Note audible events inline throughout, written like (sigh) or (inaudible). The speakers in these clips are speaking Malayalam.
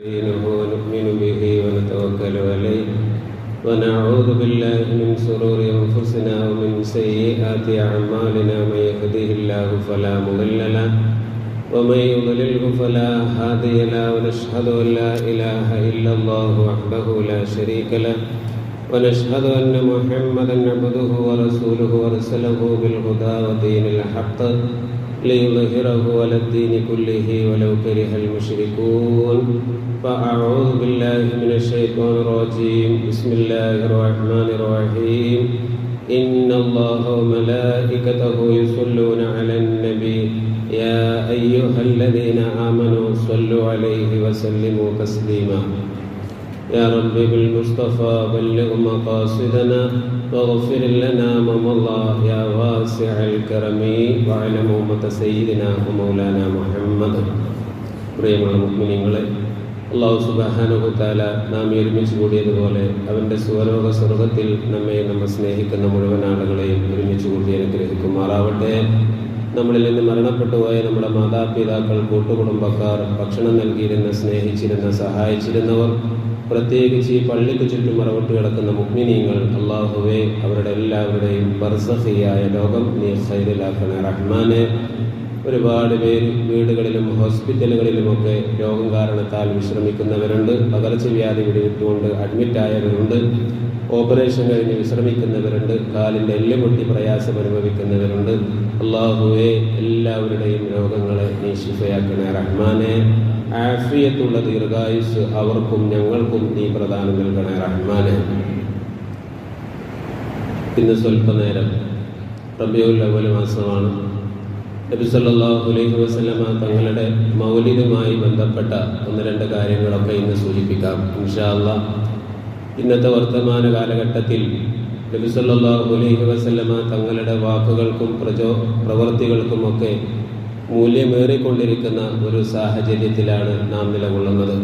نستعينه ونؤمن به ونتوكل عليه ونعوذ بالله من شرور أنفسنا ومن سيئات أعمالنا من يهده الله فلا مضل له ومن يضلله فلا هادي له ونشهد أن لا إله إلا الله وحده لا شريك له ونشهد أن محمدا عبده ورسوله ارسله بالهدى ودين الحق ليظهره على الدين كله ولو كره المشركون. فأعوذ بالله من الشيطان الرجيم. بسم الله الرحمن الرحيم. إن الله وملائكته يصلون على النبي. يا أيها الذين آمنوا صلوا عليه وسلموا تسليما. يا رب بالمصطفى بلغ مقاصدنا واغفر لنا ما مضى يا واسع الكرم واعلم أمة سيدنا ومولانا محمد പ്രിയമുള്ള മുഗ്മിനിങ്ങളെ അള്ളാഹു സുബാനുഹുത്താല നാം ഈ ഒരുമിച്ച് കൂടിയതുപോലെ അവൻ്റെ സുവലോക സ്വർഗത്തിൽ നമ്മെ നമ്മെ സ്നേഹിക്കുന്ന മുഴുവൻ ആളുകളെയും ഒരുമിച്ച് കൂടി അനുഗ്രഹിക്കുമാറാവട്ടെ നമ്മളിൽ നിന്ന് മരണപ്പെട്ടു പോയ നമ്മുടെ മാതാപിതാക്കൾ കൂട്ടുകുടുംബക്കാർ ഭക്ഷണം നൽകിയിരുന്ന സ്നേഹിച്ചിരുന്ന സഹായിച്ചിരുന്നവർ പ്രത്യേകിച്ച് ഈ പള്ളിക്ക് ചുറ്റും മറവിട്ട് കിടക്കുന്ന മുഗ്മിനീങ്ങൾ അള്ളാഹുവെ അവരുടെ എല്ലാവരുടെയും ബർസഹിയായ ലോകം നീ സൈഡിലാക്കണ. റഹ്മാനെ ഒരുപാട് പേര് വീടുകളിലും ഹോസ്പിറ്റലുകളിലുമൊക്കെ രോഗം കാരണത്താൽ വിശ്രമിക്കുന്നവരുണ്ട്. പകർച്ചവ്യാധി പിടിവിട്ടുകൊണ്ട് അഡ്മിറ്റായവരുണ്ട് ഓപ്പറേഷൻ കഴിഞ്ഞ് വിശ്രമിക്കുന്നവരുണ്ട്. കാലിന്റെ എല്ലുപൊട്ടി പ്രയാസം അനുഭവിക്കുന്നവരുണ്ട്. അള്ളാഹുവെ എല്ലാവരുടെയും രോഗങ്ങളെ നീ ശിഫയാക്കണേ. റഹ്മാനെ ആഫിയത്തുള്ള ദീർഘായുസ് അവർക്കും ഞങ്ങൾക്കും നീ പ്രദാനം നൽകണേ റഹ്മാനെ. ഇന്ന് സ്വല്പനേരം റബിയുൽ അവൽ മാസമാണ്. നബി സല്ലല്ലാഹു അലൈഹി വസല്ലമ തങ്ങളുടെ മൗലികമായി ബന്ധപ്പെട്ട ഒന്ന് രണ്ട് കാര്യങ്ങളൊക്കെ ഇന്ന് സൂചിപ്പിക്കാം. ഇൻഷാല്ല ഇന്നത്തെ വർത്തമാന കാലഘട്ടത്തിൽ നബി സല്ലല്ലാഹു അലൈഹി വസല്ലമ തങ്ങളുടെ വാക്കുകൾക്കും പ്രചോ പ്രവൃത്തികൾക്കുമൊക്കെ മൂല്യമേറിക്കൊണ്ടിരിക്കുന്ന ഒരു സാഹചര്യത്തിലാണ് നാം നിലകൊള്ളുന്നത്.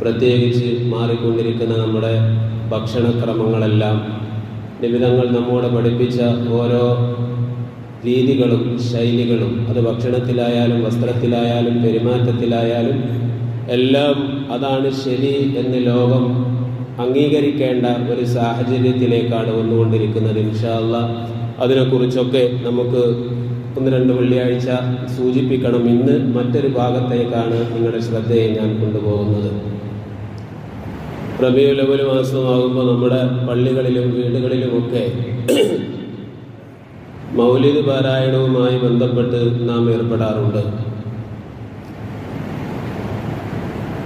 പ്രത്യേകിച്ച് മാറിക്കൊണ്ടിരിക്കുന്ന നമ്മുടെ ഭക്ഷണക്രമങ്ങളെല്ലാം നിമിതങ്ങൾ നമ്മോട് പഠിപ്പിച്ച ഓരോ രീതികളും ശൈലികളും അത് ഭക്ഷണത്തിലായാലും വസ്ത്രത്തിലായാലും പെരുമാറ്റത്തിലായാലും എല്ലാം അതാണ് ശരി എന്ന് ലോകം അംഗീകരിക്കേണ്ട ഒരു സാഹചര്യത്തിലേക്കാണ് വന്നുകൊണ്ടിരിക്കുന്നത്. ഇൻഷാല്ല അതിനെക്കുറിച്ചൊക്കെ നമുക്ക് ഒന്ന് രണ്ട് വെള്ളിയാഴ്ച സൂചിപ്പിക്കണം ഇന്ന് മറ്റൊരു ഭാഗത്തേക്കാണ് നിങ്ങളുടെ ശ്രദ്ധയെ ഞാൻ കൊണ്ടുപോകുന്നത്. റബിയുലവൽ മാസമാകുമ്പോൾ നമ്മുടെ പള്ളികളിലും വീടുകളിലുമൊക്കെ (clears throat) മൗലിക പാരായണവുമായി ബന്ധപ്പെട്ട് നാം ഏർപ്പെടാറുണ്ട്.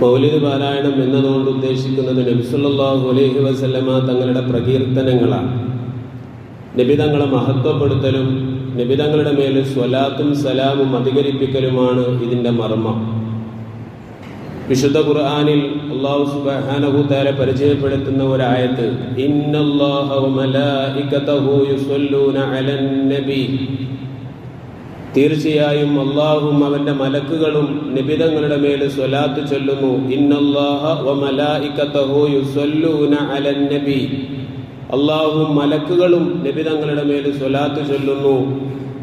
മൗലിക പാരായണം എന്നതുകൊണ്ട് ഉദ്ദേശിക്കുന്നത് നബിസുല്ലാഹു അലൈഹി വസല്ലമ തങ്ങളുടെ പ്രകീർത്തനങ്ങളാണ്. നബി തങ്ങളെ മഹത്വപ്പെടുത്തലും നബിതങ്ങളുടെ മേൽ സ്വലാത്തും സലാമും അധികരിപ്പിക്കലുമാണ് ഇതിന്റെ മർമ്മം. വിശുദ്ധ ഖുർആാനിൽ അള്ളാഹു സുബ്ഹാനഹു തആല പരിചയപ്പെടുത്തുന്ന ഒരായത്ത് തീർച്ചയായും അള്ളാഹും അവന്റെ മലക്കുകളും നിബിതങ്ങളുടെ മേൽ സ്വലാത്ത് ചൊല്ലുന്നു അള്ളാഹും മലക്കുകളും നിബിതങ്ങളുടെ മേൽ സ്വലാത്ത് ചൊല്ലുന്നു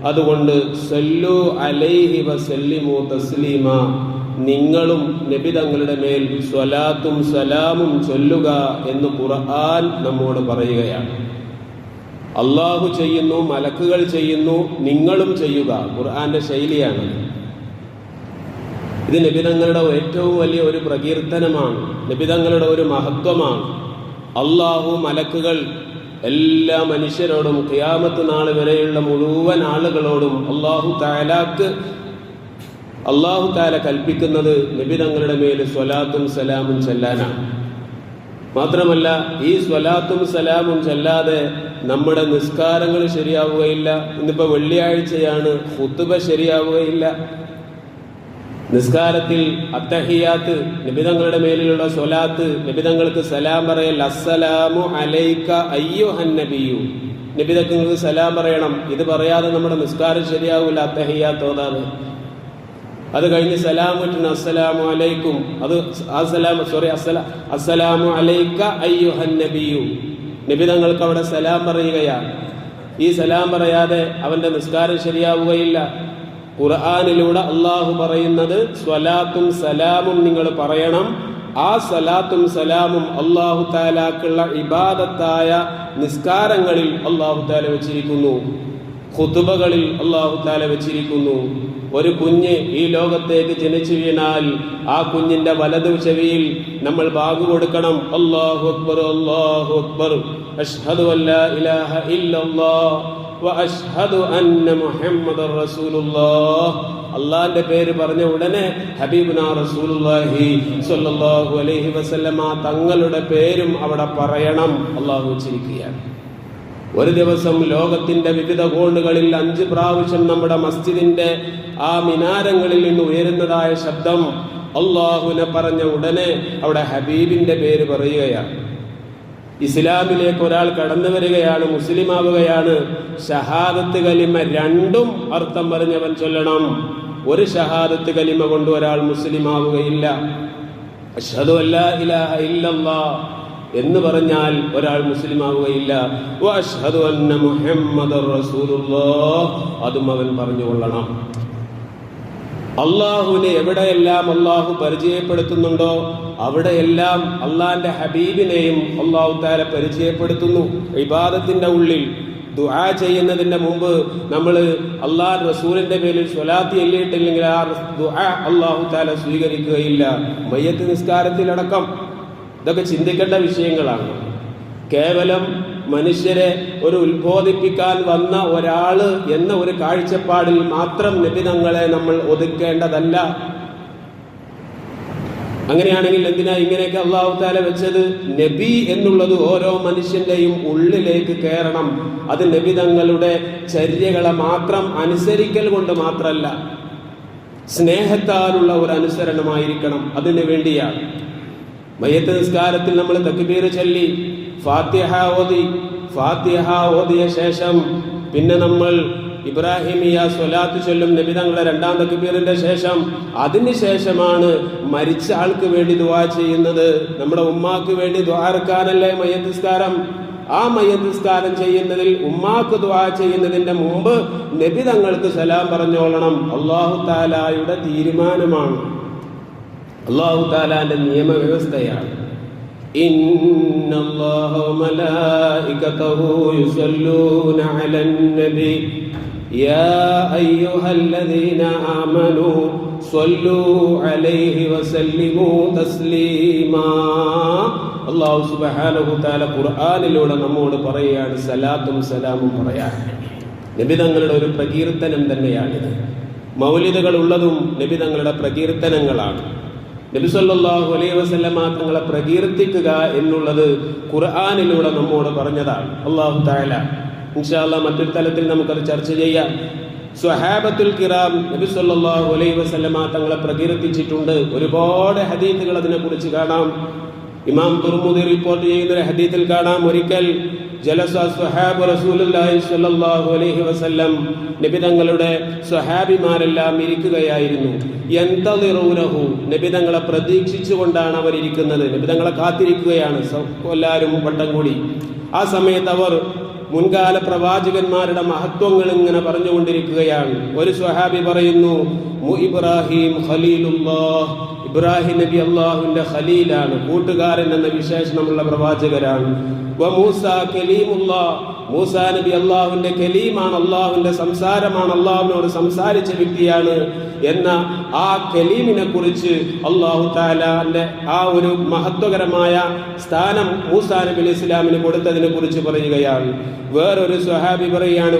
അതുകൊണ്ട് സല്ലു അലൈഹി വസല്ലിമു തസ്ലീമ നിങ്ങളും നബി തങ്ങളുടെ മേൽ സ്വലാത്തും സലാമും ചൊല്ലുക എന്ന് ഖുർആൻ നമ്മോട് പറയുകയാണ്. അള്ളാഹു ചെയ്യുന്നു മലക്കുകൾ ചെയ്യുന്നു നിങ്ങളും ചെയ്യുക. ഖുർആന്റെ ശൈലിയാണ് ഇത് നബിതങ്ങളുടെ ഏറ്റവും വലിയ ഒരു പ്രകീർത്തനമാണ്. നബിതങ്ങളുടെ ഒരു മഹത്വമാണ്. അള്ളാഹു മലക്കുകൾ എല്ലാ മനുഷ്യരോടും ഖിയാമത്ത് നാൾ വരെയുള്ള മുഴുവൻ ആളുകളോടും അള്ളാഹു താലാക്ക് അള്ളാഹു താല കൽപ്പിക്കുന്നത് നിബിതങ്ങളുടെ മേൽ സ്വലാത്തും സലാമും ചെല്ലാനാണ്. മാത്രമല്ല ഈ സ്വലാത്തും സലാമും ചെല്ലാതെ നമ്മുടെ നിസ്കാരങ്ങൾ ശരിയാവുകയില്ല. ഇന്നിപ്പോ വെള്ളിയാഴ്ചയാണ് ഹുത്തുബ ശരിയാവുകയില്ല. നിസ്കാരത്തിൽ അത്തഹിയാത്ത് നിബിതങ്ങളുടെ മേലിലുള്ള സ്വലാത്ത് നിബിതങ്ങൾക്ക് സലാം പറയൽ അസ്സലാമു അലൈക്ക അയ്യോ ഹന്നബിയു നിബിതങ്ങൾക്ക് സലാം പറയണം. ഇത് പറയാതെ നമ്മുടെ നിസ്കാരം ശരിയാവില്ല അത്തഹിയാത്ത് ഓതാതെ. അത് കഴിഞ്ഞ് സലാം കിട്ടുന്ന അസ്സലാമു അലൈക്കും. അത് ആ സലാം സോറി അസ്സലാ അസ്സലാമു അലൈക്ക അയ്യോ ഹന്നബിയു നിബിതങ്ങൾക്ക് അവിടെ സലാം പറയുകയാണ്. ഈ സലാം പറയാതെ അവന്റെ നിസ്കാരം ശരിയാവുകയില്ല. ഖുർആാനിലൂടെ അള്ളാഹു പറയുന്നത് സ്വലാത്തും സലാമും നിങ്ങൾ പറയണം. ആ സലാത്തും സലാമും അള്ളാഹു താലാക്കുള്ള ഇബാദത്തായ നിസ്കാരങ്ങളിൽ അള്ളാഹു താല വെച്ചിരിക്കുന്നു. ഖുതുബകളിൽ അള്ളാഹു താല വെച്ചിരിക്കുന്നു. ഒരു കുഞ്ഞ് ഈ ലോകത്തേക്ക് ജനിച്ചു വീണാൽ ആ കുഞ്ഞിന്റെ വലതു ചെവിയിൽ നമ്മൾ ബാഗ് കൊടുക്കണം. അള്ളാഹു അക്ബർ അള്ളാഹു അക്ബർ. അഷ്ഹദു അല്ലാ ഇലാഹ ഇല്ലല്ലാഹ് അള്ളാന്റെ പേര് പറഞ്ഞ ഉടനെ ഹബീബുന സ്വല്ലല്ലാഹു അലൈഹി വസല്ലമ തങ്ങളുടെ പേരും അവിടെ പറയണം. അള്ളാഹു വെച്ചിരിക്കുകയാണ് ഒരു ദിവസം ലോകത്തിന്റെ വിവിധ കോണുകളിൽ അഞ്ച് പ്രാവശ്യം നമ്മുടെ മസ്ജിദിന്റെ ആ മിനാരങ്ങളിൽ നിന്ന് ഉയരുന്നതായ ശബ്ദം അള്ളാഹുവിനെ പറഞ്ഞ ഉടനെ അവിടെ ഹബീബിന്റെ പേര് പറയുകയാണ്. ഇസ്ലാമിലേക്ക് ഒരാൾ കടന്നു വരികയാണ് മുസ്ലിം ആവുകയാണ്. ഷഹാദത്ത് കലിമ രണ്ടും അർത്ഥം പറഞ്ഞവൻ ചൊല്ലണം. ഒരു ഷഹാദത്ത് കലിമ കൊണ്ട് ഒരാൾ മുസ്ലിം ആവുകയില്ല. അഷ്ഹദു എന്ന് പറഞ്ഞാൽ ഒരാൾ മുസ്ലിം ആവുകയില്ല. അഷ്ഹദു അന്ന മുഹമ്മദ് റസൂലുള്ളാഹ് അതും അവൻ പറഞ്ഞുകൊള്ളണം. അള്ളാഹുവിനെ എവിടെയെല്ലാം അള്ളാഹു പരിചയപ്പെടുത്തുന്നുണ്ടോ അവിടെയെല്ലാം അള്ളാന്റെ ഹബീബിനെയും അള്ളാഹു താര പരിചയപ്പെടുത്തുന്നു. വിവാദത്തിന്റെ ഉള്ളിൽ ദുആ ചെയ്യുന്നതിന്റെ മുമ്പ് നമ്മൾ അള്ളാഹ് റസൂലിന്റെ പേരിൽ സ്വലാത്തി എല്ലിയിട്ടില്ലെങ്കിൽ ആ ദുആ അള്ളാഹു താല സ്വീകരിക്കുകയില്ല. മയ്യത്ത് നിസ്കാരത്തിലടക്കം. ഇതൊക്കെ ചിന്തിക്കേണ്ട വിഷയങ്ങളാണ്. കേവലം മനുഷ്യരെ ഒരു ഉത്ബോധിപ്പിക്കാൻ വന്ന ഒരാൾ എന്ന ഒരു കാഴ്ചപ്പാടിൽ മാത്രം നബിതങ്ങളെ നമ്മൾ ഒതുക്കേണ്ടതല്ല. അങ്ങനെയാണെങ്കിൽ എന്തിനാ ഇങ്ങനെയൊക്കെ അള്ളാഹു താല വെച്ചത്? നബി എന്നുള്ളത് ഓരോ മനുഷ്യന്റെയും ഉള്ളിലേക്ക് കയറണം അത് നബിതങ്ങളുടെ ചര്യകളെ മാത്രം അനുസരിക്കൽ കൊണ്ട് മാത്രമല്ല സ്നേഹത്താലുള്ള ഒരു അനുസരണമായിരിക്കണം. അതിനു വേണ്ടിയാണ്. മയ്യത്ത് നിസ്കാരത്തിൽ നമ്മൾ തക്ബീർ ചൊല്ലി. ഫാത്തിഹ ഓതി ഫാത്തിഹ ഓതിയ ശേഷം പിന്നെ നമ്മൾ ഇബ്രാഹിമിയ സ്വലാത്ത് ചൊല്ലും നബിതങ്ങളുടെ രണ്ടാം തക്ബീറിന്റെ ശേഷം അതിന് ശേഷമാണ് മരിച്ച ആൾക്ക് വേണ്ടി ദുവാ ചെയ്യുന്നത്. നമ്മുടെ ഉമ്മാക്ക് വേണ്ടി ദ്വാരക്കാനല്ലേ മയ്യത്തിസ്കാരം? ആ മയ്യത്തിസ്കാരം ചെയ്യുന്നതിൽ ഉമ്മാക്ക് ദ്വാ ചെയ്യുന്നതിന്റെ മുമ്പ് നബിതങ്ങൾക്ക് സലാം പറഞ്ഞോളണം. അള്ളാഹു താലായുടെ തീരുമാനമാണ്. അള്ളാഹു താലാന്റെ നിയമവ്യവസ്ഥയാണ്. إن الله وملائكته يصلون على النبي يا أيها الذين آمنوا صلوا عليه وسلموا تسليما അള്ളാഹു സുബഹാനഹു താല ഖുർആാനിലൂടെ നമ്മോട് പറയുകയാണ് സലാത്തും സലാമും പറയാൻ നബിതങ്ങളുടെ ഒരു പ്രകീർത്തനം തന്നെയാണിത് മൗലിദകൾ ഉള്ളതും നബിതങ്ങളുടെ പ്രകീർത്തനങ്ങളാണ് നബിസല്ലാഹു അലൈഹി വസല്ലമ തങ്ങളെ പ്രകീർത്തിക്കുക എന്നുള്ളത് ഖുർആാനിലൂടെ നമ്മോട് പറഞ്ഞതാണ്. അള്ളാഹു താല ഇൻഷാല്ല മറ്റൊരു തലത്തിൽ നമുക്കത് ചർച്ച ചെയ്യാം. സ്വഹാബത്തുൽ കിറാം നബി സല്ലല്ലാഹു അലൈഹി വസല്ലമ തങ്ങളെ പ്രകീർത്തിച്ചിട്ടുണ്ട്. ഒരുപാട് ഹദീത്തുകൾ അതിനെക്കുറിച്ച് കാണാം. ഇമാം തുർമുദി റിപ്പോർട്ട് ചെയ്യുന്ന ഒരു ഹദീത്തിൽ കാണാം ഒരിക്കൽ അലൈഹി വസല്ലം നബി തങ്ങളുടെ സ്വഹാബിമാരെല്ലാം ഇരിക്കുകയായിരുന്നു. എന്തതിറൂനഹു നബി തങ്ങളെ പ്രതീക്ഷിച്ചുകൊണ്ടാണ് അവർ ഇരിക്കുന്നത് നബി തങ്ങളെ കാത്തിരിക്കുകയാണ് എല്ലാവരും വട്ടം കൂടി. ആ സമയത്ത് അവർ മുൻകാല പ്രവാചകന്മാരുടെ മഹത്വങ്ങൾ ഇങ്ങനെ പറഞ്ഞുകൊണ്ടിരിക്കുകയാണ്. ഒരു സ്വഹാബി പറയുന്നു ഇബ്രാഹിം ഖലീലുല്ലാഹ്. ഇബ്രാഹിം നബി അള്ളാഹുവിന്റെ ഖലീലാണ്. കൂട്ടുകാരൻ എന്ന വിശേഷണമുള്ള പ്രവാചകരാണ്. വ മൂസ കലീമുല്ലാ മൂസ നബി അള്ളാഹുവിന്റെ കലീമാണ് അള്ളാഹുവിന്റെ സംസാരമാണ് അള്ളാഹുവിനോട് സംസാരിച്ച വ്യക്തിയാണ് എന്ന ആ കലീമിനെ കുറിച്ച് അള്ളാഹു താലാന്റെ ആ ഒരു മഹത്വകരമായ സ്ഥാനം മൂസാ നബി അലി ഇസ്ലാമിന് കൊടുത്തതിനെ കുറിച്ച് പറയുകയാണ്. വേറൊരു സ്വഹാബി പറയുകയാണ്.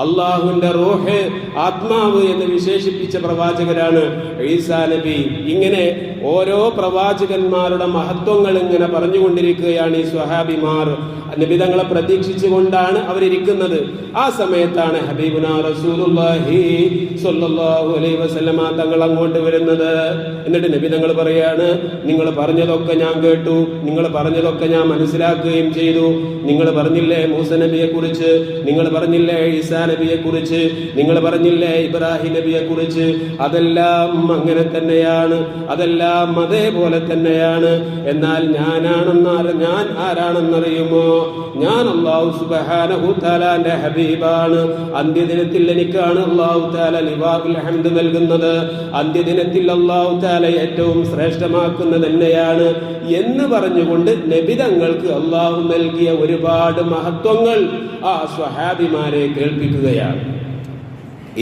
അള്ളാഹുവിന്റെ റോഹ് ആത്മാവ് എന്ന് വിശേഷിപ്പിച്ച പ്രവാചകരാണ് ഈസാ നബി. ഇങ്ങനെ ഓരോ പ്രവാചകന്മാരുടെ മഹത്വങ്ങൾ ഇങ്ങനെ പറഞ്ഞുകൊണ്ടിരിക്കുകയാണ് ഈ സ്വഹാബിമാർ. നബിതങ്ങളെ പ്രതീക്ഷിച്ചുകൊണ്ടാണ് അവരിരിക്കുന്നത്. ആ സമയത്താണ് റസൂലുള്ളാഹി സ്വല്ലല്ലാഹു അലൈഹി തങ്ങൾ അങ്ങോട്ട് വരുന്നത്. എന്നിട്ട് നബി തങ്ങൾ പറയാണ് നിങ്ങൾ പറഞ്ഞതൊക്കെ ഞാൻ കേട്ടു. നിങ്ങൾ പറഞ്ഞതൊക്കെ ഞാൻ മനസ്സിലാക്കുകയും ചെയ്തു. നിങ്ങൾ പറഞ്ഞില്ലേ മൂസ നബിയെ കുറിച്ച് നിങ്ങൾ പറഞ്ഞില്ലേ ഈസാ നബിയെ കുറിച്ച് നിങ്ങൾ പറഞ്ഞില്ലേ ഇബ്രാഹിം നബിയെ കുറിച്ച് അതെല്ലാം അങ്ങനെ തന്നെയാണ്. അതെല്ലാം അതേപോലെ തന്നെയാണ്. എന്നാൽ ഞാനാണെന്ന് ഞാൻ ആരാണെന്നറിയുമോ? ഞാൻ അള്ളാഹു സുബഹാനഹു താലാന്റെ ഹബീബാണ്. അന്ത്യദിനത്തിൽ എനിക്കാണ് അള്ളാഹു താല ലിവാബുൽ ഹംദ് നൽകുന്നത്. അന്ത്യദിനത്തിൽ അള്ളാഹു താല ഏറ്റവും ശ്രേഷ്ഠമാക്കുന്നത് തന്നെയാണ് എന്ന് പറഞ്ഞുകൊണ്ട് നബിതങ്ങൾക്ക് അള്ളാഹു നൽകിയ ഒരുപാട് മഹത്വങ്ങൾ ആ സ്വഹാബിമാരെ കേൾപ്പിക്കുകയാണ്.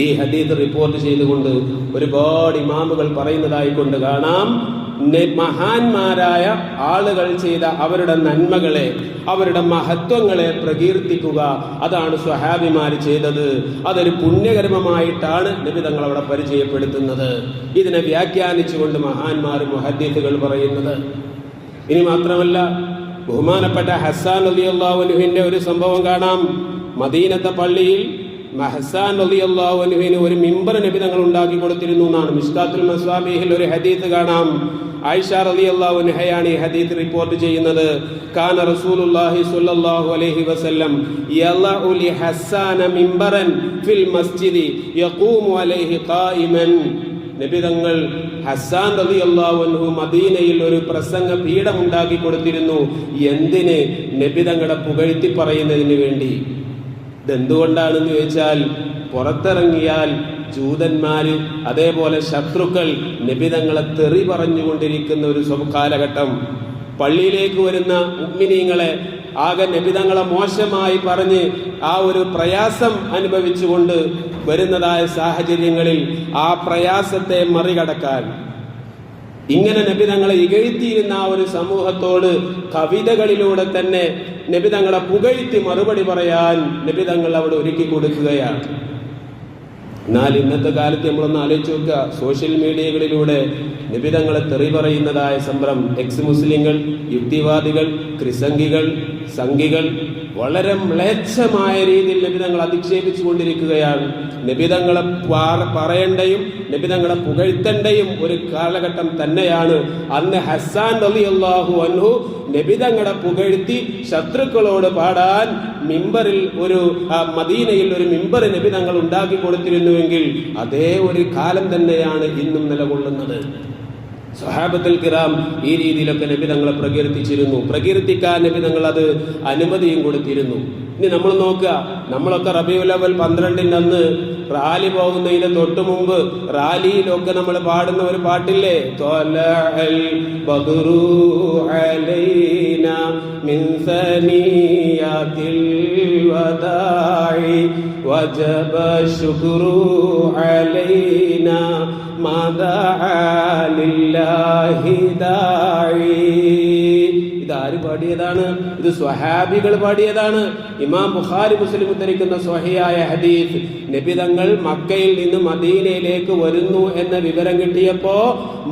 ഈ ഹദീദ് റിപ്പോർട്ട് ചെയ്തുകൊണ്ട് ഒരുപാട് ഇമാമുകൾ പറയുന്നതായിക്കൊണ്ട് കാണാം. മഹാന്മാരായ ആളുകൾ ചെയ്ത അവരുടെ നന്മകളെ അവരുടെ മഹത്വങ്ങളെ പ്രകീർത്തിക്കുക. അതാണ് സ്വഹാബിമാർ ചെയ്തത്. അതൊരു പുണ്യകർമ്മമായിട്ടാണ് നബി തങ്ങൾ അവിടെ പരിചയപ്പെടുത്തുന്നത്. ഇതിനെ വ്യാഖ്യാനിച്ചുകൊണ്ട് മഹാന്മാർ മുഹദ്ദീത്തുകൾ പറയുന്നത്. ഇനി മാത്രമല്ല ബഹുമാനപ്പെട്ട ഹസാൻ അലി അള്ളാഹുനുവിന്റെ ഒരു സംഭവം കാണാം. മദീനത്തെ പള്ളിയിൽ മഹസാൻ അലി അള്ളാഹുനുവിന് ഒരു മിമ്പർ നബി തങ്ങൾ ഉണ്ടാക്കി കൊടുത്തിരുന്നു എന്നാണ് മിസ്കാത്തുൽ മസ്വാബിഹിൽ ഒരു ഹദീത്ത് കാണാം. ആയിഷ റലി അള്ളാഹുൻഹയാണ് ഈ റിപ്പോർട്ട് ചെയ്യുന്നത്. കാന റസൂലുള്ളാഹി സ്വല്ലല്ലാഹു അലൈഹി വസല്ലം ഹസ്സാന മിംബറൻ ഫിൽ മസ്ജിദി യഖൂമു അലൈഹി ഖായിമൻ. മദീനയിൽ ഒരു പ്രസംഗ പീഠം ഉണ്ടാക്കി കൊടുത്തിരുന്നു. എന്തിന്? നബിതങ്ങളെ പുകഴ്ത്തി പറയുന്നതിന് വേണ്ടി. ഇതെന്തുകൊണ്ടാണെന്ന് ചോദിച്ചാൽ പുറത്തിറങ്ങിയാൽ ജൂതന്മാര് അതേപോലെ ശത്രുക്കൾ നിബിതങ്ങളെ തെറി പറഞ്ഞുകൊണ്ടിരിക്കുന്ന ഒരു കാലഘട്ടം. പള്ളിയിലേക്ക് വരുന്ന ഉമ്മിനീങ്ങളെ ആകെ നിബിതങ്ങളെ മോശമായി പറഞ്ഞ് ആ ഒരു പ്രയാസം അനുഭവിച്ചുകൊണ്ട് വരുന്നതായ സാഹചര്യങ്ങളിൽ ആ പ്രയാസത്തെ മറികടക്കാൻ. ഇങ്ങനെ നബിതങ്ങളെ ഇകഴ്ത്തിയിരുന്ന ആ ഒരു സമൂഹത്തോട് കവിതകളിലൂടെ തന്നെ നബിതങ്ങളെ പുകഴ്ത്തി മറുപടി പറയാൻ നബിതങ്ങൾ അവിടെ ഒരുക്കി കൊടുക്കുകയാണ്. എന്നാൽ ഇന്നത്തെ കാലത്ത് നമ്മളൊന്ന് ആലോചിച്ച് നോക്കുക. സോഷ്യൽ മീഡിയകളിലൂടെ നിബിധങ്ങളെ തെറി പറയുന്നതായ സംഭ്രം എക്സ് മുസ്ലിങ്ങൾ യുക്തിവാദികൾ ക്രിസംഗികൾ സംഘികൾ വളരെ മ്ലേച്ഛമായ രീതിയിൽ നബിതങ്ങൾ അധിക്ഷേപിച്ചു കൊണ്ടിരിക്കുകയാണ് നബിതങ്ങളെ പറയേണ്ടയും നബിതങ്ങളെ പുകഴ്ത്തേണ്ടയും ഒരു കാലഘട്ടം തന്നെയാണ്. അന്ന് ഹസാൻ അലി അള്ളാഹു അൻഹു നബിതങ്ങളെ പുകഴ്ത്തി ശത്രുക്കളോട് പാടാൻ മിമ്പറിൽ ഒരു മദീനയിൽ ഒരു മിമ്പർ നബിതങ്ങൾ ഉണ്ടാക്കി കൊടുത്തിരുന്നുവെങ്കിൽ അതേ ഒരു കാലം തന്നെയാണ് ഇന്നും നിലകൊള്ളുന്നത്. സഹാബത്തുൽ കിറാം ഈ രീതിയിലൊക്കെ നബി തങ്ങളെ പ്രകീർത്തിച്ചിരുന്നു. പ്രകീർത്തിക്കാൻ നബി തങ്ങൾ അത് അനുമതിയും കൊടുത്തിരുന്നു. ഇനി നമ്മൾ നോക്കുക. നമ്മളൊക്കെ റബിയു അവൽ പന്ത്രണ്ടിന്റെ അന്ന് റാലി പോകുന്നതിന് തൊട്ട് മുമ്പ് റാലിയിലൊക്കെ നമ്മൾ പാടുന്ന ഒരു പാട്ടില്ലേ? വജബ ശുക്രു അലൈന ഇതാര് പാടിയതാണ്? ഇത് സ്വഹാബികൾ പാടിയതാണ്. ഇമാം ബുഖാരി മുസ്ലിം ഉദ്ധരിക്കുന്ന സ്വഹിയായ ഹദീസ് നബിതങ്ങൾ മക്കയിൽ നിന്ന് മദീനയിലേക്ക് വരുന്നു എന്ന വിവരം കിട്ടിയപ്പോ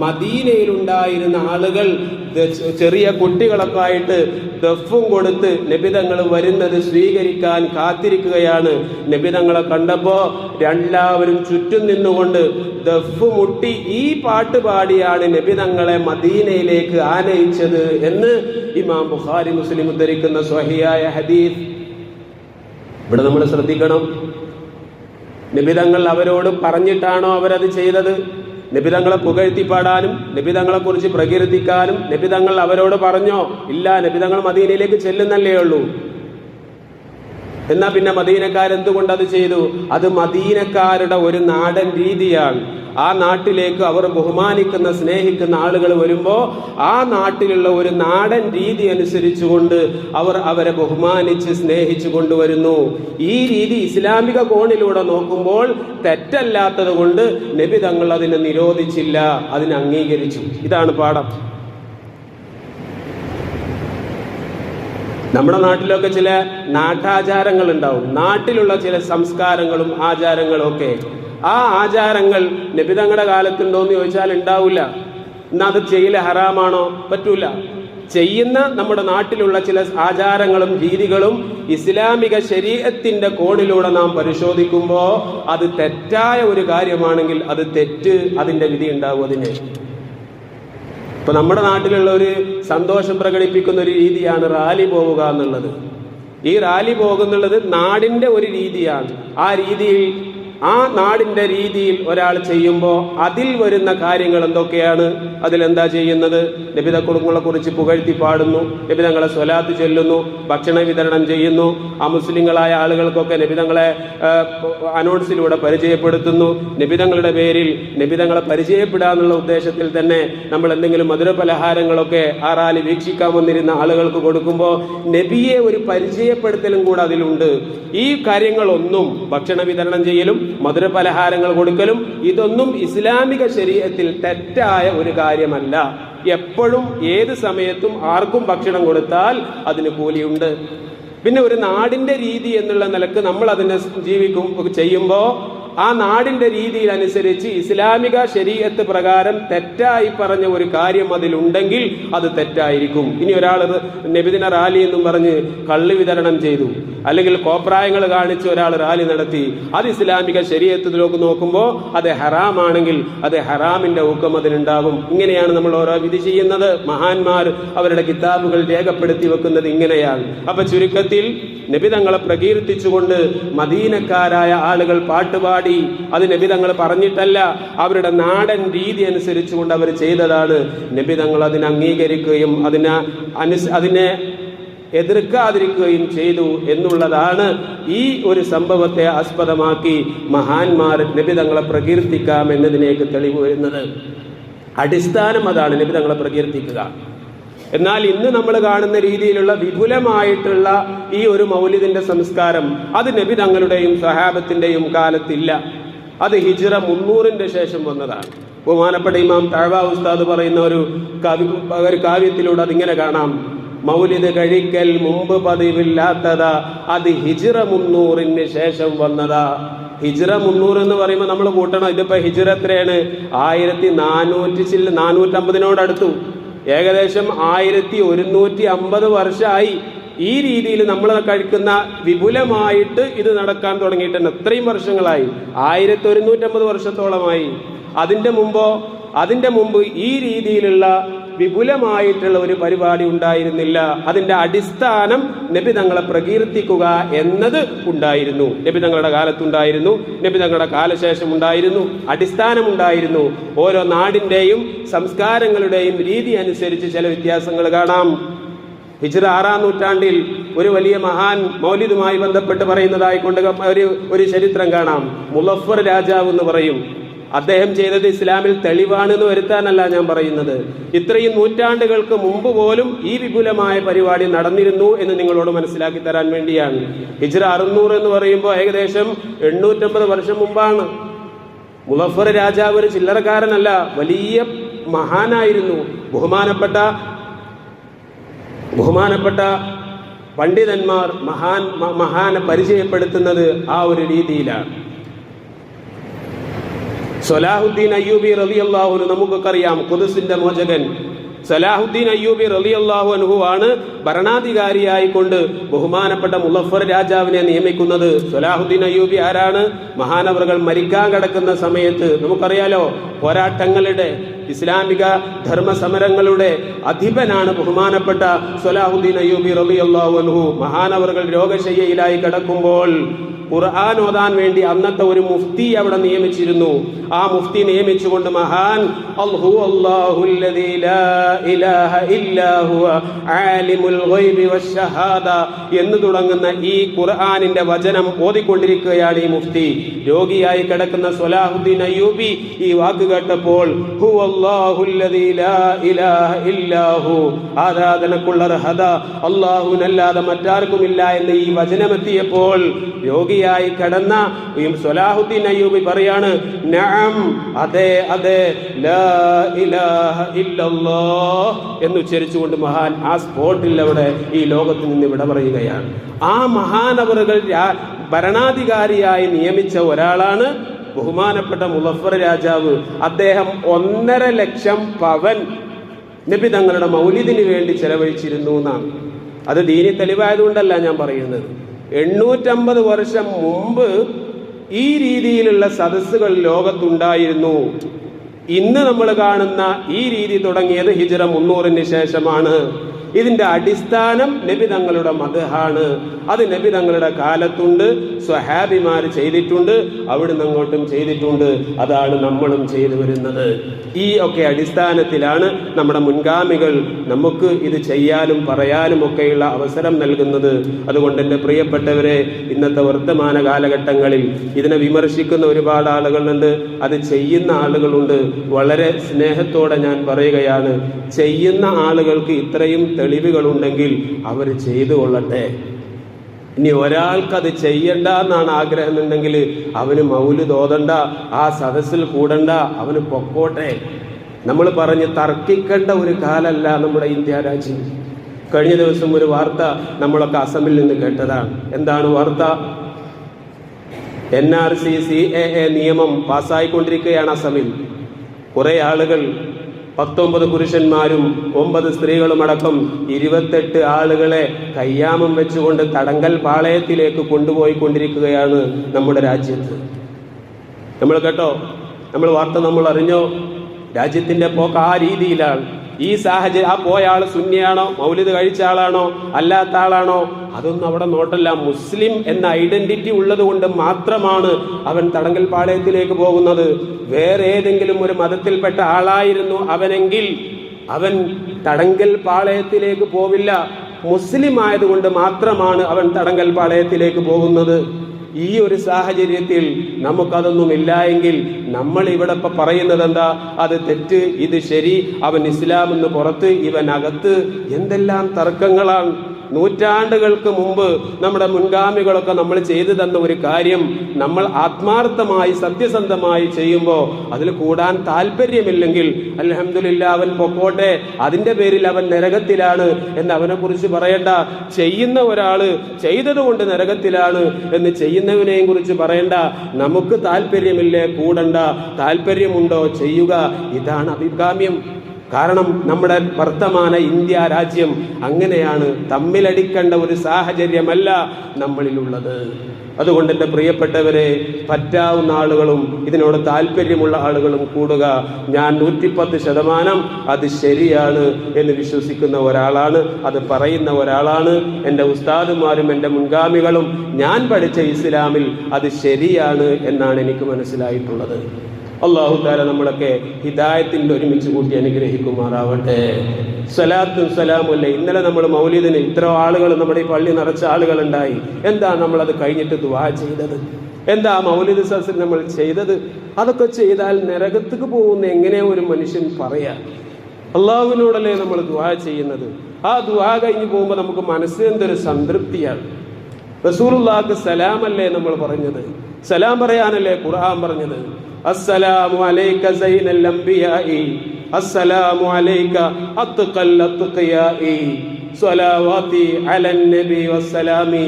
മദീനയിലുണ്ടായിരുന്ന ആളുകൾ ചെറിയ കുട്ടികളൊക്കെ ആയിട്ട് ദഫും കൊടുത്ത് നബിതങ്ങൾ വരുന്നത് സ്വീകരിക്കാൻ കാത്തിരിക്കുകയാണ്. നബിതങ്ങളെ കണ്ടപ്പോ രണ്ടാവരും ചുറ്റും നിന്നുകൊണ്ട് ദഫ് മുട്ടി ഈ പാട്ട് പാടിയാണ് നബിതങ്ങളെ മദീനയിലേക്ക് ആനയിച്ചത് എന്ന് ഇമാം ബുഖാരി മുസ്ലിം ഉദ്ധരിക്കുന്ന സ്വഹിയായ ഹദീസ്. ഇവിടെ നമ്മൾ ശ്രദ്ധിക്കണം. നിബിതങ്ങൾ അവരോട് പറഞ്ഞിട്ടാണോ അവരത് ചെയ്തത്? നിബിതങ്ങളെ പുകഴ്ത്തി പാടാനും നബിതങ്ങളെ കുറിച്ച് പ്രകീർത്തിക്കാനും നിബിതങ്ങൾ അവരോട് പറഞ്ഞോ? ഇല്ല നിബിതങ്ങൾ മദീനയിലേക്ക് ചെല്ലുന്നല്ലേ ഉള്ളൂ. എന്നാ പിന്നെ മദീനക്കാരെന്തുകൊണ്ട് അത് ചെയ്തു? അത് മദീനക്കാരുടെ ഒരു നാടൻ രീതിയാണ്. ആ നാട്ടിലേക്ക് അവർ ബഹുമാനിക്കുന്ന സ്നേഹിക്കുന്ന ആളുകൾ വരുമ്പോൾ ആ നാട്ടിലുള്ള ഒരു നാടൻ രീതി അനുസരിച്ചുകൊണ്ട് അവർ അവരെ ബഹുമാനിച്ച് സ്നേഹിച്ചു കൊണ്ടുവരുന്നു. ഈ രീതി ഇസ്ലാമിക കോണിലൂടെ നോക്കുമ്പോൾ തെറ്റല്ലാത്തത് കൊണ്ട് നബി തങ്ങൾ അതിനെ നിരോധിച്ചില്ല അതിനെ അംഗീകരിച്ചു. ഇതാണ് പാഠം. നമ്മുടെ നാട്ടിലൊക്കെ ചില നാട്ടാചാരങ്ങൾ ഉണ്ടാവും നാട്ടിലുള്ള ചില സംസ്കാരങ്ങളും ആചാരങ്ങളും ഒക്കെ ആ ആചാരങ്ങൾ നബിതങ്ങളുടെ കാലത്തുണ്ടോ എന്ന് ചോദിച്ചാൽ ഉണ്ടാവില്ല. എന്നാ അത് ചെയ്യൽ ഹറാമാണോ? പറ്റൂല. ചെയ്യുന്ന നമ്മുടെ നാട്ടിലുള്ള ചില ആചാരങ്ങളും രീതികളും ഇസ്ലാമിക ശരീരത്തിന്റെ കോണിലൂടെ നാം പരിശോധിക്കുമ്പോൾ അത് തെറ്റായ ഒരു കാര്യമാണെങ്കിൽ അത് തെറ്റ് അതിന്റെ വിധി ഉണ്ടാവും അതിന്. ഇപ്പൊ നമ്മുടെ നാട്ടിലുള്ള ഒരു സന്തോഷം പ്രകടിപ്പിക്കുന്ന ഒരു രീതിയാണ് റാലി പോവുക എന്നുള്ളത്. ഈ റാലി പോകുന്നുള്ളത് നാടിന്റെ ഒരു രീതിയാണ്. ആ രീതിയിൽ ആ നാടിന്റെ രീതിയിൽ ഒരാൾ ചെയ്യുമ്പോൾ അതിൽ വരുന്ന കാര്യങ്ങൾ എന്തൊക്കെയാണ്? അതിലെന്താ ചെയ്യുന്നത്? ലഭിത കുടുംബങ്ങളെ കുറിച്ച് പുകഴ്ത്തി പാടുന്നു ലഭിതങ്ങളെ സ്വലാത്ത് ചൊല്ലുന്നു ഭക്ഷണ വിതരണം ചെയ്യുന്നു ആ മുസ്ലിങ്ങളായ ആളുകൾക്കൊക്കെ നബിതങ്ങളെ അനൗൺസിലൂടെ പരിചയപ്പെടുത്തുന്നു. നബിതങ്ങളുടെ പേരിൽ നബിതങ്ങളെ പരിചയപ്പെടാന്നുള്ള ഉദ്ദേശത്തിൽ തന്നെ നമ്മൾ എന്തെങ്കിലും മധുര പലഹാരങ്ങളൊക്കെ ആ റാലി വീക്ഷിക്കാൻ വന്നിരുന്ന ആളുകൾക്ക് കൊടുക്കുമ്പോൾ നബിയെ ഒരു പരിചയപ്പെടുത്തലും കൂടെ അതിലുണ്ട്. ഈ കാര്യങ്ങളൊന്നും ഭക്ഷണ വിതരണം ചെയ്യലും മധുര പലഹാരങ്ങൾ കൊടുക്കലും ഇതൊന്നും ഇസ്ലാമിക ശരീരത്തിൽ തെറ്റായ ഒരു കാര്യമല്ല. എപ്പോഴും ഏത് സമയത്തും ആർക്കും ഭക്ഷണം കൊടുത്താൽ അതിന് കൂലിയുണ്ട്. പിന്നെ ഒരു നാടിന്റെ രീതി എന്നുള്ള നിലയ്ക്ക് നമ്മൾ അതിനെ ജീവിക്കും ചെയ്യുമ്പോൾ ആ നാടിന്റെ രീതിയിൽ അനുസരിച്ച് ഇസ്ലാമിക ശരീരത്ത് പ്രകാരം തെറ്റായി പറഞ്ഞ ഒരു കാര്യം അതിലുണ്ടെങ്കിൽ അത് തെറ്റായിരിക്കും. ഇനി ഒരാൾ നബിദിന റാലി എന്നും പറഞ്ഞ് കള്ളി വിതരണം ചെയ്തു. അല്ലെങ്കിൽ കോപ്രായങ്ങൾ കാണിച്ച് ഒരാൾ റാലി നടത്തി. അത് ഇസ്ലാമിക ശരീരത്തിലേക്ക് നോക്കുമ്പോൾ അത് ഹറാമാണെങ്കിൽ അത് ഹറാമിന്റെ ഊക്കം അതിലുണ്ടാകും. ഇങ്ങനെയാണ് നമ്മൾ ഓരോ വിധി ചെയ്യുന്നത്. മഹാന്മാർ അവരുടെ കിതാബുകൾ രേഖപ്പെടുത്തി വെക്കുന്നത് ഇങ്ങനെയാണ്. അപ്പൊ ചുരുക്കത്തിൽ നബിതങ്ങളെ പ്രകീർത്തിച്ചുകൊണ്ട് മദീനക്കാരായ ആളുകൾ പാട്ടുപാടി അത് നബിതങ്ങൾ പറഞ്ഞിട്ടല്ല. അവരുടെ നാടൻ രീതി അനുസരിച്ചുകൊണ്ട് അവർ ചെയ്തതാണ്. നബി തങ്ങൾ അതിനെ അംഗീകരിക്കുകയും അതിനെ അനുസ അതിനെ എതിർക്കാതിരിക്കുകയും ചെയ്തു എന്നുള്ളതാണ് ഈ ഒരു സംഭവത്തെ ആസ്പദമാക്കി മഹാന്മാർ നബിതങ്ങളെ പ്രകീർത്തിക്കാം എന്നതിനേക്ക് തെളിവ് വരുന്നത്. അടിസ്ഥാനം അതാണ് നബിതങ്ങളെ പ്രകീർത്തിക്കുക. എന്നാൽ ഇന്ന് നമ്മൾ കാണുന്ന രീതിയിലുള്ള വിപുലമായിട്ടുള്ള ഈ ഒരു മൗലിദിന്റെ സംസ്കാരം അത് നബി തങ്ങളുടെയും സഹാബത്തിന്റെയും കാലത്തില്ല. അത് ഹിജിറ മുന്നൂറിന്റെ ശേഷം വന്നതാണ്. ബഹുമാനപ്പെട്ട ഇമാം താഴ്വ ഉസ്താദ് പറയുന്ന ഒരു കവി ഒരു കാവ്യത്തിലൂടെ അതിങ്ങനെ കാണാം. മൗലിദ് കഴിക്കൽ മുമ്പ് പതിവില്ലാത്തതാ അത് ഹിജിറ മുന്നൂറിന് ശേഷം വന്നതാ. ഹിജിറ മുന്നൂറ് എന്ന് പറയുമ്പോൾ നമ്മൾ കൂട്ടണം. ഇതിപ്പോ ഹിജിറ എത്രയാണ്? ആയിരത്തി നാനൂറ്റി ചില്ല നാനൂറ്റമ്പതിനോടടുത്തു. ഏകദേശം ആയിരത്തി ഒരുന്നൂറ്റി അമ്പത് വർഷമായി ഈ രീതിയിൽ നമ്മൾ കഴിക്കുന്ന വിപുലമായിട്ട് ഇത് നടക്കാൻ തുടങ്ങിയിട്ടുണ്ട് ഇത്രയും വർഷങ്ങളായി. ആയിരത്തി ഒരുന്നൂറ്റമ്പത് വർഷത്തോളമായി. അതിന്റെ മുമ്പോ അതിന്റെ മുമ്പ് ഈ രീതിയിലുള്ള വിപുലമായിട്ടുള്ള ഒരു പരിപാടി ഉണ്ടായിരുന്നില്ല. അതിന്റെ അടിസ്ഥാനം നബി തങ്ങളെ പ്രകീർത്തിക്കുക എന്നത് ഉണ്ടായിരുന്നു. നബി തങ്ങളുടെ കാലത്തുണ്ടായിരുന്നു. നബി തങ്ങളുടെ കാലശേഷം ഉണ്ടായിരുന്നു. അടിസ്ഥാനം ഉണ്ടായിരുന്നു. ഓരോ നാടിന്റെയും സംസ്കാരങ്ങളുടെയും രീതി അനുസരിച്ച് ചില വ്യത്യാസങ്ങൾ കാണാം. ഹിജ്റ ആറാം നൂറ്റാണ്ടിൽ ഒരു വലിയ മഹാൻ മൗലിദുമായി ബന്ധപ്പെട്ട് പറയുന്നതായിക്കൊണ്ട് ഒരു ഒരു ചരിത്രം കാണാം. മുലഫർ രാജാവ് എന്ന് പറയും. അദ്ദേഹം ചെയ്തത് ഇസ്ലാമിൽ തെളിവാണെന്ന് വരുത്താനല്ല ഞാൻ പറയുന്നത്. ഇത്രയും നൂറ്റാണ്ടുകൾക്ക് മുമ്പ് പോലും ഈ വിപുലമായ പരിപാടി നടന്നിരുന്നു എന്ന് നിങ്ങളോട് മനസ്സിലാക്കി തരാൻ വേണ്ടിയാണ്. ഹിജ്ര അറുന്നൂറ് എന്ന് പറയുമ്പോൾ ഏകദേശം എണ്ണൂറ്റമ്പത് വർഷം മുമ്പാണ്. മുലഫർ രാജാവ് ഒരു ചില്ലറക്കാരനല്ല വലിയ മഹാനായിരുന്നു. ബഹുമാനപ്പെട്ട ബഹുമാനപ്പെട്ട പണ്ഡിതന്മാർ മഹാൻ മഹാനെ പരിചയപ്പെടുത്തുന്നത് ആ ഒരു രീതിയിലാണ്. സൊലാഹുദ്ദീൻ അയ്യൂബി റലി അള്ളാഹുന് നമുക്കൊക്കെ അറിയാം കുദുസിന്റെ മോചകൻ. സലാഹുദ്ദീൻ അയ്യൂബി റലി അള്ളാഹു അനുഹു ആണ് ഭരണാധികാരിയായിക്കൊണ്ട് ബഹുമാനപ്പെട്ട മുലഫർ രാജാവിനെ നിയമിക്കുന്നത്. സലാഹുദ്ദീൻ അയ്യൂബി ആരാണ്? മഹാനവറുകൾ മരിക്കാൻ കിടക്കുന്ന സമയത്ത് നമുക്കറിയാലോ പോരാട്ടങ്ങളുടെ ഇസ്ലാമിക ധർമ്മസമരങ്ങളുടെ അധിപനാണ് ബഹുമാനപ്പെട്ട സലാഹുദ്ദീൻ അയ്യൂബി റലി അള്ളാഹു അനുഹു മഹാനവറുകൾ രോഗശയ്യയിലായി കിടക്കുമ്പോൾ ഖുർആൻ ഓതാൻ വേണ്ടി അന്നത്തെ ഒരു മുഫ്തി അവിടെ നിയമിച്ചിരുന്നു. ആ മുഫ്തി നിയമിച്ചുകൊണ്ട് മഹാൻ എന്ന് തുടങ്ങുന്ന ഈ ഖുർആനിന്റെ വചനം ഓതിക്കൊണ്ടിരിക്കുകയാണ് ഈ മുഫ്തി. രോഗിയായി കിടക്കുന്ന സൊലാഹുദ്ദീൻ അയ്യൂബി ഈ വാക്ക് കേട്ടപ്പോൾ ഹു അല്ലാഹുല്ലദീ ലാ ആരാധനക്കുള്ള അർഹത മറ്റാർക്കുമില്ല എന്ന് ഈ വചനമെത്തിയപ്പോൾ രോഗി രോഗിയായി കിടന്ന സൊലാഹുദ്ദീൻ അയ്യൂബി പറയാണ് നഅം അതെ അതെ ലാ ഇലാഹ എന്ന് ഉച്ചരിച്ചുകൊണ്ട് മഹാൻ ആ സ്പോട്ടിൽ അവിടെ ഈ ലോകത്തിൽ നിന്ന് വിട പറയുകയാണ്. ആ മഹാനവറുകൾ ഭരണാധികാരിയായി നിയമിച്ച ഒരാളാണ് ബഹുമാനപ്പെട്ട മുലഫർ രാജാവ്. അദ്ദേഹം ഒന്നര ലക്ഷം പവൻ നബി തങ്ങളുടെ മൗലിദിന് വേണ്ടി ചെലവഴിച്ചിരുന്നു എന്നാണ്. അത് ദീനി തെളിവായതുകൊണ്ടല്ല ഞാൻ പറയുന്നത്. എണ്ണൂറ്റമ്പത് വർഷം മുമ്പ് ഈ രീതിയിലുള്ള സദസ്സുകൾ ലോകത്തുണ്ടായിരുന്നു. ഇന്ന് നമ്മൾ കാണുന്ന ഈ രീതി തുടങ്ങിയത് ഹിജറ മുന്നൂറിന് ശേഷമാണ്. ഇതിന്റെ അടിസ്ഥാനം നബി തങ്ങളുടെ മതഹാണ് അത് നബി തങ്ങളുടെ കാലത്തുണ്ട്. സ്വഹാബിമാർ ചെയ്തിട്ടുണ്ട്. അവിടുന്ന് അങ്ങോട്ടും ചെയ്തിട്ടുണ്ട്. അതാണ് നമ്മളും ചെയ്തു വരുന്നത്. ഈ ഒക്കെ അടിസ്ഥാനത്തിലാണ് നമ്മുടെ മുൻഗാമികൾ നമുക്ക് ഇത് ചെയ്യാനും പറയാനും ഒക്കെയുള്ള അവസരം നൽകുന്നത്. അതുകൊണ്ട് എന്റെ പ്രിയപ്പെട്ടവരെ ഇന്നത്തെ വർത്തമാന കാലഘട്ടങ്ങളിൽ ഇതിനെ വിമർശിക്കുന്ന ഒരുപാട് ആളുകളുണ്ട്. അത് ചെയ്യുന്ന ആളുകളുണ്ട്. വളരെ സ്നേഹത്തോടെ ഞാൻ പറയുകയാണ്. ചെയ്യുന്ന ആളുകൾക്ക് ഇത്രയും തെളിവുകളുണ്ടെങ്കിൽ അവർ ചെയ്തു കൊള്ളട്ടെ. ഇനി ഒരാൾക്കത് ചെയ്യണ്ട എന്നാണ് ആഗ്രഹം എന്നുണ്ടെങ്കിൽ അവന് മൗൽ തോതണ്ട ആ സദസ്സിൽ കൂടണ്ട അവന് പൊക്കോട്ടെ. നമ്മൾ പറഞ്ഞ് തർക്കിക്കേണ്ട ഒരു കാലല്ല നമ്മുടെ ഇന്ത്യ രാജ്യം. കഴിഞ്ഞ ദിവസം ഒരു വാർത്ത നമ്മളൊക്കെ അസമിൽ നിന്ന് കേട്ടതാണ്. എന്താണ് വാർത്ത? N R C C A A നിയമം പാസ്സായിക്കൊണ്ടിരിക്കുകയാണ് അസമിൽ. കുറേ ആളുകൾ പത്തൊമ്പത് പുരുഷന്മാരും ഒമ്പത് സ്ത്രീകളുമടക്കം ഇരുപത്തെട്ട് ആളുകളെ കയ്യാമം വെച്ചുകൊണ്ട് തടങ്കൽ പാളയത്തിലേക്ക് കൊണ്ടുപോയി കൊണ്ടിരിക്കുകയാണ് നമ്മുടെ രാജ്യത്ത്. നമ്മൾ കേട്ടോ? നമ്മൾ വാർത്ത നമ്മൾ അറിഞ്ഞോ? രാജ്യത്തിന്റെ പോക്ക് ആ രീതിയിലാണ്. ഈ സാഹചര്യം ആ പോയ ആൾ സുന്നിയാണോ? മൗലിദ് കഴിച്ച ആളാണോ? അല്ലാത്ത ആളാണോ? അതൊന്നും അവിടെ നോട്ടല്ല. മുസ്ലിം എന്ന ഐഡന്റിറ്റി ഉള്ളത് കൊണ്ട് മാത്രമാണ് അവൻ തടങ്കൽ പാളയത്തിലേക്ക് പോകുന്നത്. വേറെ ഏതെങ്കിലും ഒരു മതത്തിൽപ്പെട്ട ആളായിരുന്നു അവനെങ്കിൽ അവൻ തടങ്കൽ പാളയത്തിലേക്ക് പോവില്ല. മുസ്ലിം ആയതുകൊണ്ട് മാത്രമാണ് അവൻ തടങ്കൽ പാളയത്തിലേക്ക് പോകുന്നത്. ഈ ഒരു സാഹചര്യത്തിൽ നമുക്കതൊന്നും ഇല്ല എങ്കിൽ നമ്മൾ ഇവിടെ ഇപ്പൊ പറയുന്നത് എന്താ അത് തെറ്റ് ഇത് ശരി അവൻ ഇസ്ലാം എന്ന് പുറത്ത് ഇവൻ അകത്ത് എന്തെല്ലാം തർക്കങ്ങളാണ്? നൂറ്റാണ്ടുകൾക്ക് മുമ്പ് നമ്മുടെ മുൻഗാമികളൊക്കെ നമ്മൾ ചെയ്തു തന്ന ഒരു കാര്യം നമ്മൾ ആത്മാർത്ഥമായി സത്യസന്ധമായി ചെയ്യുമ്പോൾ അതിൽ കൂടാൻ താല്പര്യമില്ലെങ്കിൽ അലഹമില്ല അവൻ പൊക്കോട്ടെ അതിന്റെ പേരിൽ അവൻ നരകത്തിലാണ് എന്ന് അവനെ കുറിച്ച് പറയണ്ട. ചെയ്യുന്ന ഒരാൾ ചെയ്തതുകൊണ്ട് നരകത്തിലാണ് എന്ന് ചെയ്യുന്നവനെയും കുറിച്ച് പറയണ്ട. നമുക്ക് താല്പര്യമില്ലേ? കൂടണ്ട. താല്പര്യമുണ്ടോ? ചെയ്യുക. ഇതാണ് അഭികാമ്യം. കാരണം നമ്മുടെ വർത്തമാന ഇന്ത്യ രാജ്യം അങ്ങനെയാണ്. തമ്മിലടിക്കേണ്ട ഒരു സാഹചര്യമല്ല നമ്മളിലുള്ളത്. അതുകൊണ്ട് എന്റെ പ്രിയപ്പെട്ടവരെ പറ്റാവുന്ന ആളുകളും ഇതിനോട് താല്പര്യമുള്ള ആളുകളും കൂടുക. ഞാൻ നൂറ്റിപ്പത്ത് ശതമാനം അത് ശരിയാണ് എന്ന് വിശ്വസിക്കുന്ന ഒരാളാണ് അത് പറയുന്ന ഒരാളാണ്. എന്റെ ഉസ്താദുമാരും എന്റെ മുൻഗാമികളും ഞാൻ പഠിച്ച ഇസ്ലാമിൽ അത് ശരിയാണ് എന്നാണ് എനിക്ക് മനസ്സിലായിട്ടുള്ളത്. അള്ളാഹു താല നമ്മളൊക്കെ ഹിദായത്തിന്റെ ഒരുമിച്ച് കൂട്ടി അനുഗ്രഹിക്കുമാറാവട്ടെ. സലാത്തും സലാമും അല്ലേ? ഇന്നലെ നമ്മൾ മൗലിദിന് ഇത്ര ആളുകൾ നമ്മുടെ ഈ പള്ളി നിറച്ച ആളുകളുണ്ടായി. എന്താ നമ്മൾ അത് കഴിഞ്ഞിട്ട് ദുവാ ചെയ്തത്? എന്താ മൗലിദ് സദസ്സിൽ നമ്മൾ ചെയ്തത്? അതൊക്കെ ചെയ്താൽ നരകത്തേക്ക് പോകുന്ന എങ്ങനെ ഒരു മനുഷ്യൻ പറയാ? അള്ളാഹുവിനോടല്ലേ നമ്മൾ ദുവാ ചെയ്യുന്നത്? ആ ദുവാ കഴിഞ്ഞ് പോകുമ്പോൾ നമുക്ക് മനസ്സിനെന്തൊരു സംതൃപ്തിയാണ്. റസൂർ സലാമല്ലേ നമ്മൾ പറഞ്ഞത്? സലാം പറയാനല്ലേ ഖുർആൻ പറഞ്ഞത്? അസ്സലാമു അലൈക സൈനൽ الأنبياء അസ്സലാമു അലൈക അത്ഖൽ അത്ഖിയാഇ സ്വലാവാതി അലൻ നബി വസ്സലാമി.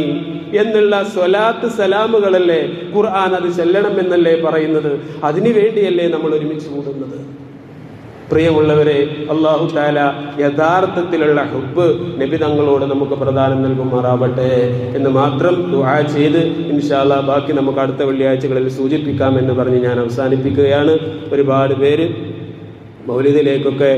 എന്നുള്ള സ്വലാത്ത് സലാമുകളല്ലേ ഖുർആൻ അത് ചെല്ലണം എന്നല്ലേ പറയുന്നത്? അതിനു വേണ്ടിയല്ലേ നമ്മൾ ഒരുമിച്ച് കൂടുന്നത്? പ്രിയമുള്ളവരെ അള്ളാഹു താല യഥാർത്ഥത്തിലുള്ള ഹുബ് നബി തങ്ങളോട് നമുക്ക് പ്രദാനം നൽകുമാറാവട്ടെ എന്ന് മാത്രം ദുആ ചെയ്ത് ഇൻഷാല്ല ബാക്കി നമുക്ക് അടുത്ത വെള്ളിയാഴ്ചകളിൽ സൂചിപ്പിക്കാം എന്ന് പറഞ്ഞ് ഞാൻ അവസാനിപ്പിക്കുകയാണ്. ഒരുപാട് പേര് മൗലിദിലേക്കൊക്കെ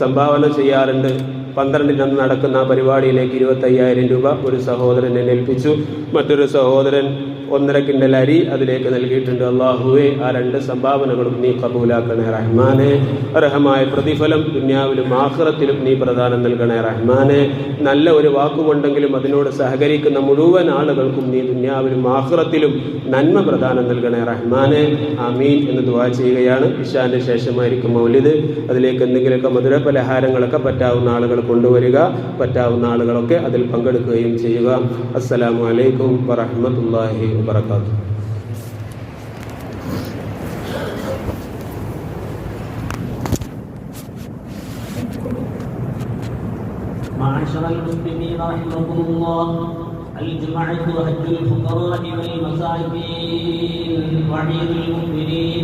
സംഭാവന ചെയ്യാറുണ്ട്. പന്ത്രണ്ടിന് അന്ന് നടക്കുന്ന പരിപാടിയിലേക്ക് ഇരുപത്തയ്യായിരം രൂപ ഒരു സഹോദരനെ ഏൽപ്പിച്ചു. മറ്റൊരു സഹോദരൻ ഒന്നര കിണ്ടൽ അരി അതിലേക്ക് നൽകിയിട്ടുണ്ട്. അള്ളാഹുവെ ആ രണ്ട് സംഭാവനകളും നീ കബൂലാക്കണേ റഹ്മാനെ. അർഹമായ പ്രതിഫലം ദുന്യാവിലും ആഹ്റത്തിലും നീ പ്രദാനം നൽകണേ റഹ്മാനെ. നല്ല ഒരു വാക്കുകൊണ്ടെങ്കിലും അതിനോട് സഹകരിക്കുന്ന മുഴുവൻ ആളുകൾക്കും നീ ദുന്യാവിലും ആഹ്റത്തിലും നന്മ പ്രദാനം നൽകണേ റഹ്മാനെ. ആമീൻ എന്ന് ദുവാ ചെയ്യുകയാണ്. ഇഷാന്റെ ശേഷമായിരിക്കും മൗലിദ്. അതിലേക്ക് എന്തെങ്കിലുമൊക്കെ മധുര പലഹാരങ്ങളൊക്കെ പറ്റാവുന്ന ആളുകൾ കൊണ്ടുവരിക. പറ്റാവുന്ന ആളുകളൊക്കെ അതിൽ പങ്കെടുക്കുകയും ചെയ്യുക. അസ്സലാമു അലൈക്കും வபரகாத்து معشر المسلمين رحمكم الله الجمعة هج الفقراء والمساكين وعيد المؤمنين